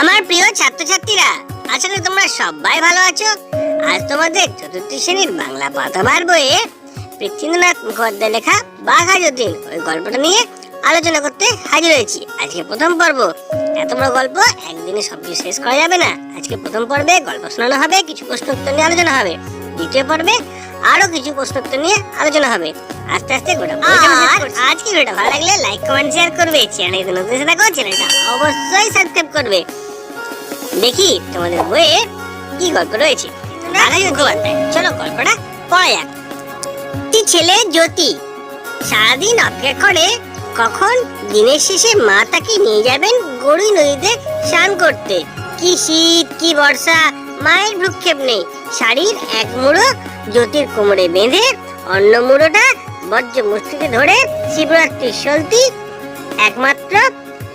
আমার প্রিয় ছাত্রছাত্রীরা আশা করি তোমরা সবাই ভালো আছো? আজ তোমাদের চতুর্থ শ্রেণির বাংলা পাতাবার বইয়ে পৃথ্বীনাথ মুখোপাধ্যায় লেখা বাঘা যতীন ওই গল্পটা নিয়ে আলোচনা করতে হাজির হয়েছি। আজকে প্রথম পর্ব। এত বড় গল্প একদিনে সব কিছু শেষ করা যাবে না। আজকে প্রথম পর্বে গল্প শোনানো হবে কিছু প্রশ্ন উত্তর নিয়ে আলোচনা হবে। দ্বিতীয় পর্বে আরও কিছু প্রশ্ন উত্তর নিয়ে আলোচনা হবে। আস্তে আস্তে গোটা। আজকে ভিডিওটা ভালো লাগলে লাইক কমেন্ট শেয়ার করবে। চ্যানেল নতুন এসে থাকো চ্যানেলটা অবশ্যই সাবস্ক্রাইব করবে। দেখি তোমাদের বইয়ে কি গল্প রয়েছে। চলো গল্পটা পড়া যাক একটি ছেলে জ্যোতি সারাদিন অপেক্ষা করে কখন দিনের শেষে মা তাকে নিয়ে যাবেন গড়ুই নদীতে স্নান করতে। কি শীত, কি বর্ষা, মায়ের ভ্রুক্ষেপ নেই। শাড়ির এক মুড়ো জ্যোতির কোমরে বেঁধে অন্য মুড়োটা বজ্র মুষ্টিতে ধরে শিবরাত্রির সলতি। একমাত্র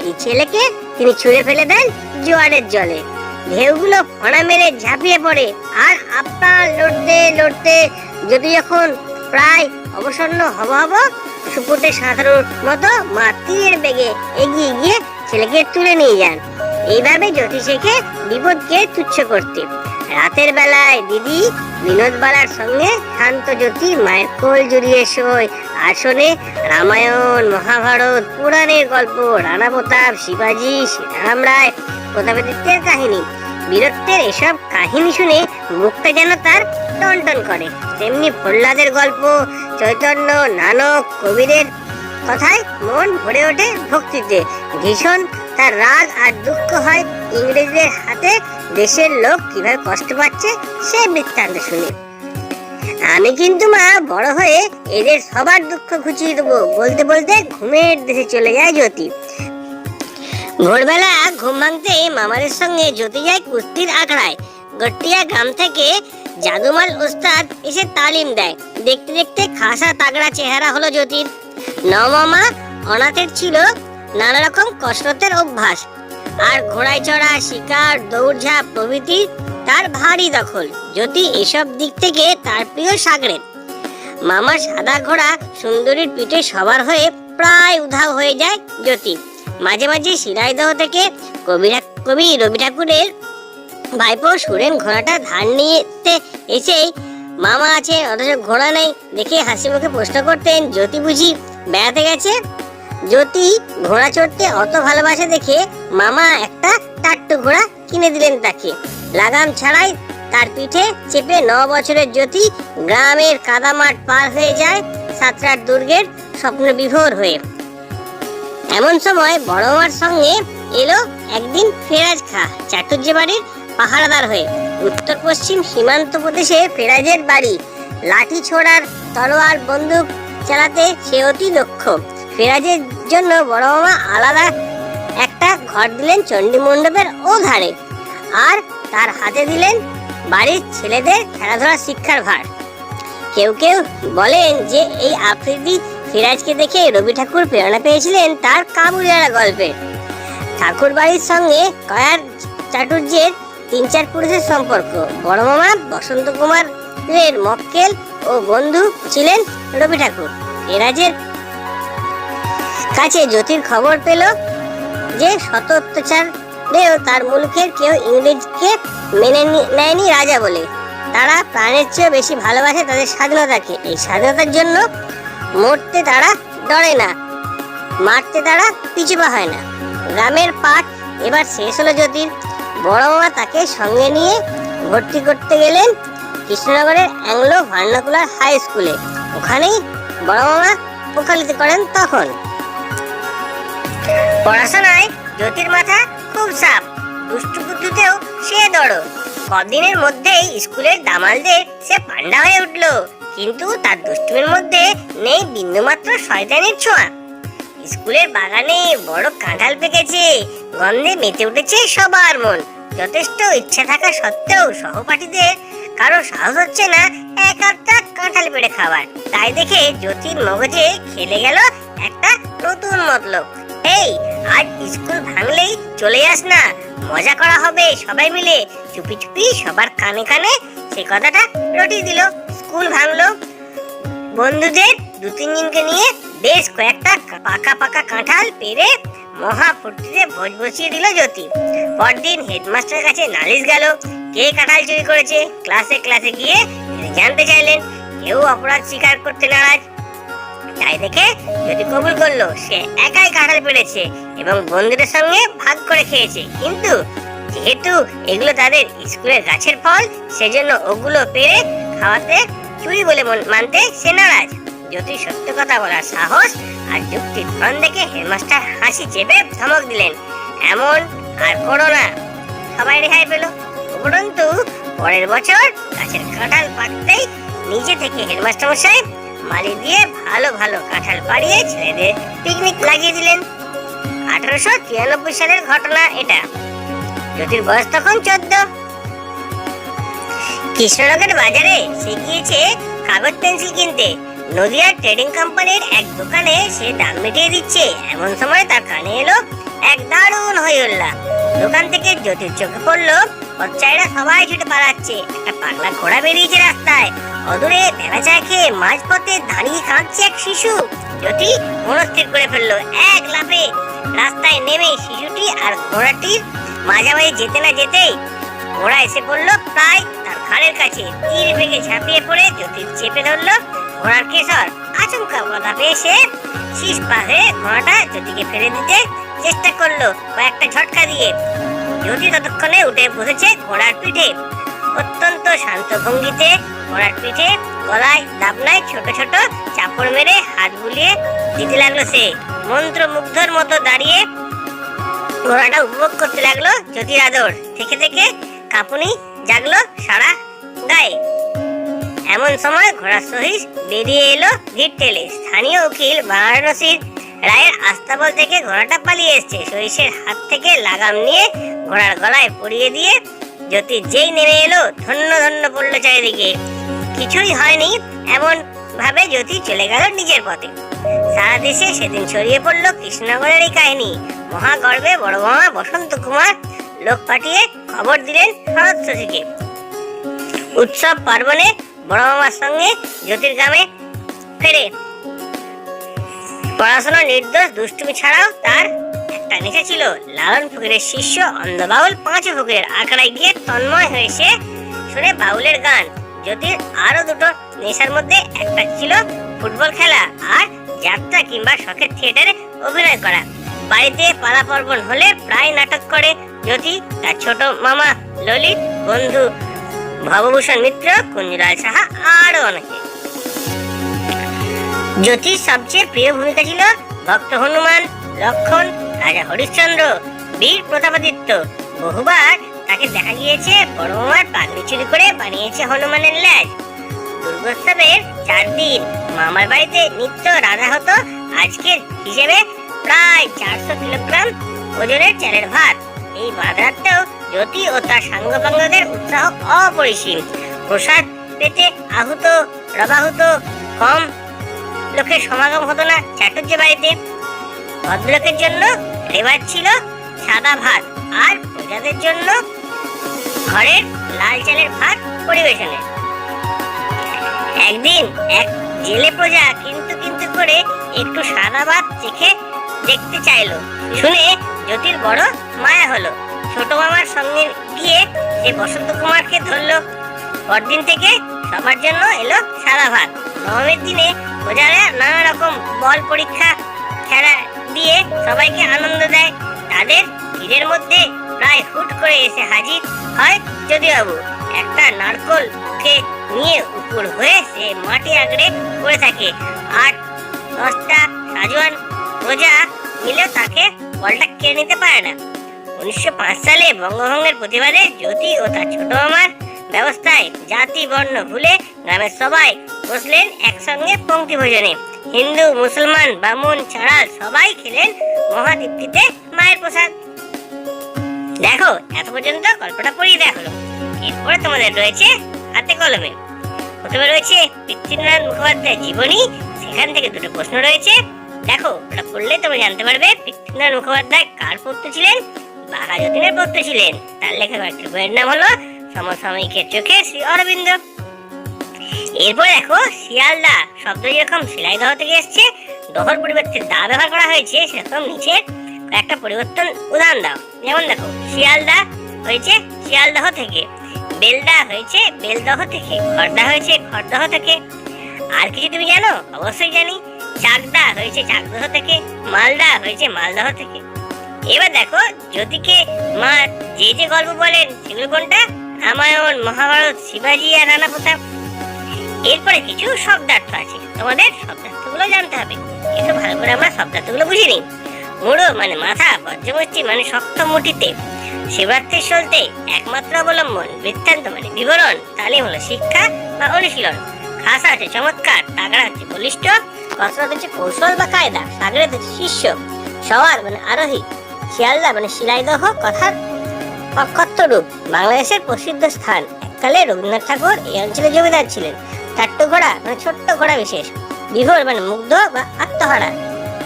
এই ছেলেকে তিনি ছুঁড়ে ফেলে দেন জোয়ারের জলে। ঢেউগুলো ফোঁড়া মেরে ঝাঁপিয়ে পড়ে। আর আপনার লড়তে লড়তে যদি যখন প্রায় অবসন্ন হব হব সুপুটে সাঁতারুর মতো মা তীরের বেগে এগিয়ে গিয়ে ছেলেকে তুলে নিয়ে যান। এইভাবে জ্যোতি শেখে বিপদকে তুচ্ছ করতে। রাতের বেলায় দিদি বিনোদ বালার সঙ্গে শান্ত জ্যোতি মায়ের কোল জড়িয়ে শোয়। আসনে রামায়ণ, মহাভারত, পুরাণের গল্প, রানা প্রতাপ, শিবাজি, সীতারাম রায় প্রতাপাদিত্যের কাহিনী। বীরত্বের এসব কাহিনী শুনে মুখটা যেন তার টনটন করে। তেমনি প্রহ্লাদের গল্প, চৈতন্য, নানক কবিরের কথায় মন ভরে ওঠে ভক্তিতে। ভীষণ তার রাগ আর দুঃখ হয় ইংরেজদের হাতে। দেশের লোক কীভাবে কষ্ট পাচ্ছে সে বৃত্তান্ত শুনে। আমি কিন্তু মা বড় হয়ে এদের সবার দুঃখ ঘুচিয়ে দেবো বলতে বলতে ঘুমের দেশে চলে যায় জ্যোতি। ভোরবেলা ঘুম ভাঙতে মামাদের সঙ্গে জ্যোতি যায় কুস্তির আখড়ায়। গট্টিয়া গ্রাম থেকে জাদুমাল ওস্তাদ এসে তালিম দেয়। দেখতে দেখতে খাসা তাগড়া চেহারা হলো জ্যোতির নমামা অনাথের ছিল নানা রকম কসরতের অভ্যাস। আর ঘোড়ায় চড়া শিকার, দৌড়ঝাঁপ প্রভৃতি তার ভারী দখল। জ্যোতি এসব দিক থেকে তার প্রিয় সাগরের। মামার সাদা ঘোড়া সুন্দরীর পিঠে সবার হয়ে প্রায় উধাও হয়ে যায় জ্যোতি মাঝে মাঝে শিলাইদহ থেকে কবি ঠা- কবি রবি ঠাকুরের ভাইপো সুরেন ঘোড়াটা ধার নিতে এসেই মামা আছে, অথচ ঘোড়া নেই দেখে হাসি মুখে প্রশ্ন করতেন, জ্যোতি বুঝি বেড়াতে গেছে? জ্যোতি ঘোড়া চড়তে অত ভালোবাসে দেখে মামা একটা টাট্টু ঘোড়া কিনে দিলেন তাকে। লাগাম ছাড়াই তার পিঠে চেপে ন বছরের জ্যোতি গ্রামের কাদামাঠ পার হয়ে যায় সাতরার দুর্গের স্বপ্ন বিভোর হয়ে। এমন সময় বড় মার সঙ্গে এলো একদিন ফেরাজ খা চাটুর্য বাড়ির পাহারাদার হয়ে। উত্তর পশ্চিম সীমান্ত প্রদেশে ফেরাজের বাড়ি। লাঠি ছোড়ার তলোয়ার বন্দুক চালাতে সে অতি দক্ষ। ফেরাজের জন্য বড় মামা আলাদা একটা ঘর দিলেন চণ্ডী মণ্ডপের ও ধারে আর তার হাতে দিলেন বাড়ির ছেলেদের খেলাধুলা শিক্ষার ভার। কেউ কেউ বলেন যে এই আফ্রিদি ফিরাজকে দেখে রবি ঠাকুর প্রেরণা পেয়েছিলেন তার কাবুলিয়ারা গল্পে। ঠাকুর বাড়ির সঙ্গে কয়ার চাটুর্যের তিন চার পুরুষের সম্পর্ক। বড় মামা বসন্ত কুমারের মক্কেল ও বন্ধু ছিলেন রবি ঠাকুর। ফেরাজের কাছে জ্যোতির খবর পেল যে শত অত্যাচারেও তার মুলুকের কেউ ইংরেজকে মেনে নেয়নি রাজা বলে। তারা প্রাণের চেয়েও বেশি ভালোবাসে তাদের স্বাধীনতাকে। এই স্বাধীনতার জন্য মরতে তারা ডরে না। মারতে তারা পিছুপা হয় না। গ্রামের পাঠ এবার শেষ হলো জ্যোতির বড় মামা তাকে সঙ্গে নিয়ে ভর্তি করতে গেলেন কৃষ্ণনগরের অ্যাংলো ভার্নাকুলার হাই স্কুলে। ওখানেই বড় মামা ওকালতি করেন তখন। পড়াশোনায় জ্যোতির মাথা খুব সাপ। দুষ্টু বুদ্ধিতেও সে দড় কদিনের মধ্যেই স্কুলের দামালদের সে পান্ডা হয়ে উঠল। কিন্তু তার দুষ্টুমের মধ্যে নেই বিন্দুমাত্র শয়তানির ছোঁয়া। স্কুলের বাগানে বড় কাঁঠাল পেকেছে, গন্ধে মেতে উঠেছে সবার মন। যথেষ্ট ইচ্ছা থাকা সত্ত্বেও সহপাঠীদের কারও সাহস হচ্ছে না এক আধটা কাঁঠাল পেড়ে খাবার তাই দেখে জ্যোতির মগজে খেলে গেল একটা নতুন মতলব। এই আজ স্কুল ভাঙলেই চলে যাস না। মজা করা হবে সবাই মিলে। চুপি চুপি সবার কানে কানে সে কথাটা রটিয়ে দিল। স্কুল ভাঙলো। বন্ধুদের দু তিনজনকে নিয়ে বেশ কয়েকটা পাকা পাকা কাঁঠাল পেরে মহা ফুর্তিতে ভোজ বসিয়ে দিল জ্যোতি। পরদিন হেডমাস্টারের কাছে নালিশ গেল, কে কাঁঠাল চুরি করেছে? ক্লাসে ক্লাসে গিয়ে জানতে চাইলেন। কেউ অপরাধ স্বীকার করতে নারাজ। তাই দেখে যদি কবুল করল, সে একাই কাঁঠাল পেরেছে এবং বন্ধুদের সঙ্গে ভাগ করে খেয়েছে। কিন্তু যেহেতু এগুলো তাদের স্কুলের গাছের ফল, সেজন্য ওগুলো পেরে খাওয়াতে চুরি বলে মানতে সে নারাজ। জ্যোতি সত্য কথা বলার সাহস আর যুক্তির ধন দেখে হেডমাস্টার হাসি চেপে ধমক দিলেন, এমন আর করো না। সবাই রেহাই পেল। উপরন্তু, পরের বছর গাছের কাঁঠাল পাকতেই নিজে থেকে হেডমাস্টার মশাই মালি দিয়ে ভালো ভালো কাঁঠাল পাড়িয়ে ছেলেদের পিকনিক লাগিয়ে দিলেন। আঠারোশো তিরানব্বই সালের ঘটনা এটা। জ্যোতির বয়স তখন চোদ্দ। কৃষ্ণনগর বাজারে সে গিয়েছে কাগজ পেন্সিল কিনতে। নদিয়ার ট্রেডিং কোম্পানির এক দোকানে সে দাম মিটিয়ে দিচ্ছে। এমন সময় তার কানে এলো এক দারুণ হইল্লা দোকান থেকে জ্যোতির চোখে পড়ল বাচ্চারা সবাই ছুটে পালাচ্ছে। একটা পাগলা ঘোড়া বেরিয়েছে রাস্তায়। অদূরে ভেড়া খেয়ে মাঝপথে দাঁড়িয়ে কাঁদছে এক শিশু। জ্যোতি মনস্থির করে ফেলল, এক লাফে। রাস্তায় নেমে শিশুটি আর ঘোড়াটির মাঝামাঝি যেতে না যেতেই ঘোড়া এসে পড়ল প্রায় তার ঘাড়ের কাছে। তীর ভেঙে ঝাঁপিয়ে পড়ে জ্যোতির চেপে ধরলো ঘোড়ার কেশর। আচমকা বাধা পেয়ে সে শীষ পাহে ঘোড়াটা জ্যোতিকে ফেলে দিতে চেষ্টা করল কয়েকটা ঝটকা দিয়ে। জ্যোতি ততক্ষণে উঠে বসেছে ঘোড়ার পিঠে। অত্যন্ত শান্ত ভঙ্গিতে ঘোড়ার পিঠে গলায় দাবনায় ছোট ছোট চাপড় মেরে হাত বুলিয়ে দিতে লাগল সে। মন্ত্রমুগ্ধর মতো দাঁড়িয়ে ঘোড়াটা উপভোগ করতে লাগল জ্যোতির আদর থেকে থেকে কাঁপুনি, জাগলো, সারা গায়ে এমন সময় ঘোড়ার সহিস বেরিয়ে এলো ভিড় টেলে স্থানীয় উকিল বারাণসীর রায়ের আস্তাবল থেকে ঘোড়াটা পালিয়ে এসছে। সহিসের হাত থেকে লাগাম নিয়ে ঘোড়ার গলায় পরিয়ে দিয়ে জ্যোতি যেই নেমে এলো, ধন্য ধন্য পড়ল চারিদিকে। কিছুই হয়নি এমন ভাবে জ্যোতি চলে গেল নিজের পথে। সারা দেশে সেদিন ছড়িয়ে পড়ল কৃষ্ণনগরের এই কাহিনী। মহাগর্বে বড় মামা বসন্ত কুমার লোক পাঠিয়ে খবর দিলেন শরৎ শশীকে উৎসব পার্বণে বড় মামার সঙ্গে জ্যোতির গ্রামে ফেরে। পড়াশোনা নির্দোষ দুষ্টুমি ছাড়াও তার একটা নেশা ছিল। লালন ফকিরের শিষ্য অন্ধ বাউল পাঁচ ফকিরের আখড়ায় গিয়ে তন্ময় হয়ে সে শুনে বাউলের গান। জ্যোতির আরও দুটো নেশার মধ্যে একটা ছিল ফুটবল খেলা আর যাত্রা কিংবা শখের থিয়েটারে অভিনয় করা। বাড়িতে পালা পার্বণ হলে প্রায় নাটক করে। জ্যোতি তার ছোট মামা ললিত, বন্ধু ভবভূষণ মিত্র, কুঞ্জলাল সাহা আরও অনেকে। জ্যোতির সবচেয়ে প্রিয় ভূমিকা ছিল ভক্ত হনুমান, লক্ষণ, রাজা হরিশ্চন্দ্র, বীর প্রতাপাদিত্য। বহুবার তাকে দেখা গিয়েছে, বড় মামার পাগড়ি চুরি করে বানিয়েছে হনুমানের ল্যাজ। দুর্গোৎসবের চার দিন মামার বাড়িতে নিত্য রাধা হতো আজকের হিসেবে প্রায় চারশো কিলোগ্রাম ওজনের চালের ভাত। এই ভাত রাখতেও জ্যোতি ও তার সাঙ্গপাঙ্গদের উৎসাহ অপরিসীম। প্রসাদ পেতে আহুত রবাহুত কম লোকের সমাগম হতো না চাটুর্য বাড়িতে। ভদ্রলোকের জন্য রেওয়াজ ছিল সাদা ভাত আর প্রজাদের জন্য ঘরের লাল চালের ভাত পরিবেশনের একদিন এক জেলে প্রজা কিন্তু কিন্তু করে একটু সাদা ভাত চেখে দেখতে চাইলো। শুনে জ্যোতির বড় মায়া হলো। ছোট মামার সঙ্গে গিয়ে সে বসন্ত কুমারকে ধরলো। পরদিন থেকে সবার জন্য এলো সাদা ভাত। নবমীর দিনে প্রজারা নানা রকম বল পরীক্ষা, খেলা দিয়ে সবাইকে আনন্দ দেয়। তাদের ভিড়ের মধ্যে প্রায় হুট করে এসে হাজির হয় যদিবাবু একটা নারকলকে নিয়ে উপর হয়ে সে মাটি আঁকড়ে পড়ে থাকে। আর দশটা সাজওয়ান প্রজা মিলেও তাকে বলটা কেড়ে নিতে পারে না। উনিশশো পাঁচ সালে বঙ্গভঙ্গের প্রতিবাদে জ্যোতি ও তার ছোট মামার ব্যবস্থায় জাতি বর্ণ ভুলে গ্রামের সবাই বসলেন একসঙ্গে পঙ্ক্তি ভোজনে। হিন্দু, মুসলমান, বামুন ছাড়া সবাই খেলেন মহাদীপ্তিতে মায়ের প্রসাদ। দেখো, এত পর্যন্ত গল্পটা পড়িয়ে হলো। এরপরে তোমাদের রয়েছে হাতে কলমে। প্রথমে রয়েছে পৃথ্বীনারায়ণ মুখোপাধ্যায়ের জীবনী, সেখান থেকে দুটো প্রশ্ন রয়েছে। দেখো, ওটা পড়লে তোমরা জানতে পারবে পৃথ্বীনারায়ণ মুখোপাধ্যায় কার পড়তে ছিলেন? বাঘা যতীনের পড়তে ছিলেন। তার লেখা কয়েকটি বইয়ের নাম হলো সমসাময়িকের চোখে শ্রী অরবিন্দ। এরপর দেখো, শিয়ালদা শব্দ যেরকম সেলাই দহ থেকে এসছে, দহর পরিবর্তে দা ব্যবহার করা হয়েছে সেরকম নিচে একটা পরিবর্তন উদাহরণ দাও। যেমন দেখো, শিয়ালদা হয়েছে শিয়ালদহ থেকে। বেলদা হয়েছে, বেলদহ থেকে খড়দা হয়েছে খড়দহ থেকে। আর কিছু তুমি জানো? অবশ্যই জানি। চাকদা হয়েছে চাকদহ থেকে, মালদা হয়েছে মালদহ থেকে। এবার দেখো জ্যোতিকে মা যে যে গল্প বলেন, সেগুলো কোনটা? রামায়ণ, মহাভারত, শিবাজি আর রানা প্রতাপ। এরপরে কিছু শব্দার্থ আছে। তোমাদের শব্দার্থগুলো জানতে হবে। একটু ভালো করে আমরা শব্দার্থগুলো বুঝে নিই মুড়ো মানে মাথা বজ্রমুষ্টি মানে শক্ত মুঠিতে শিবরাত্রির চলতে একমাত্র অবলম্বন বৃত্তান্ত মানে বিবরণ, তালিম হলো শিক্ষা বা অনুশীলন। খাসা আছে চমৎকার তাগড়া হচ্ছে বলিষ্ঠ, কসরত হচ্ছে কৌশল বা কায়দা সাগরে হচ্ছে শিষ্য সওয়ার মানে আরোহী, শিয়ালদা মানে শিলাইদহ, কথার অক্ষত্য রূপ। বাংলাদেশের প্রসিদ্ধ স্থান এককালে রবীন্দ্রনাথ ঠাকুর এই অঞ্চলে জমিদার ছিলেন। টাট্টু ঘোড়া মানে ছোট্ট ঘোড়া বিশেষ, বিভোর মানে মুগ্ধ বা আত্মহারা।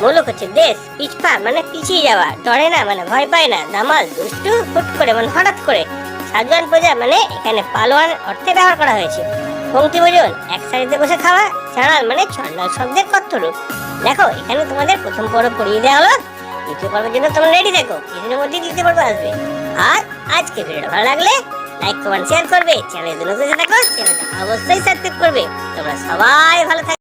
মূলক হচ্ছে দেশ, পিছপা মানে পিছিয়ে যাওয়া, ডরে না মানে ভয় পায় না, দামাল, দুষ্টু, হুট করে মানে হঠাৎ করে। সাজওয়ান প্রজা মানে এখানে পালোয়ান অর্থে ব্যবহার করা হয়েছে। পঙ্ক্তি ভোজন, এক সারিতে বসে খাওয়া ছাড়াল মানে ছন্দাল শব্দের কথ্যরূপ দেখো, এখানে তোমাদের প্রথম পর্ব পড়িয়ে দেওয়া হলো। দ্বিতীয় পর্বের জন্য তোমরা রেডি থাকো, কিছুদিনের মধ্যে দ্বিতীয় পর্ব আসবে। আর আজকে ভিডিওটা ভালো লাগলে লাইক কমেন্ট শেয়ার করবে। চ্যানেল নতুন চ্যানেলটা অবশ্যই সাবস্ক্রাইব করবে। তোমরা সবাই ভালো থাকবে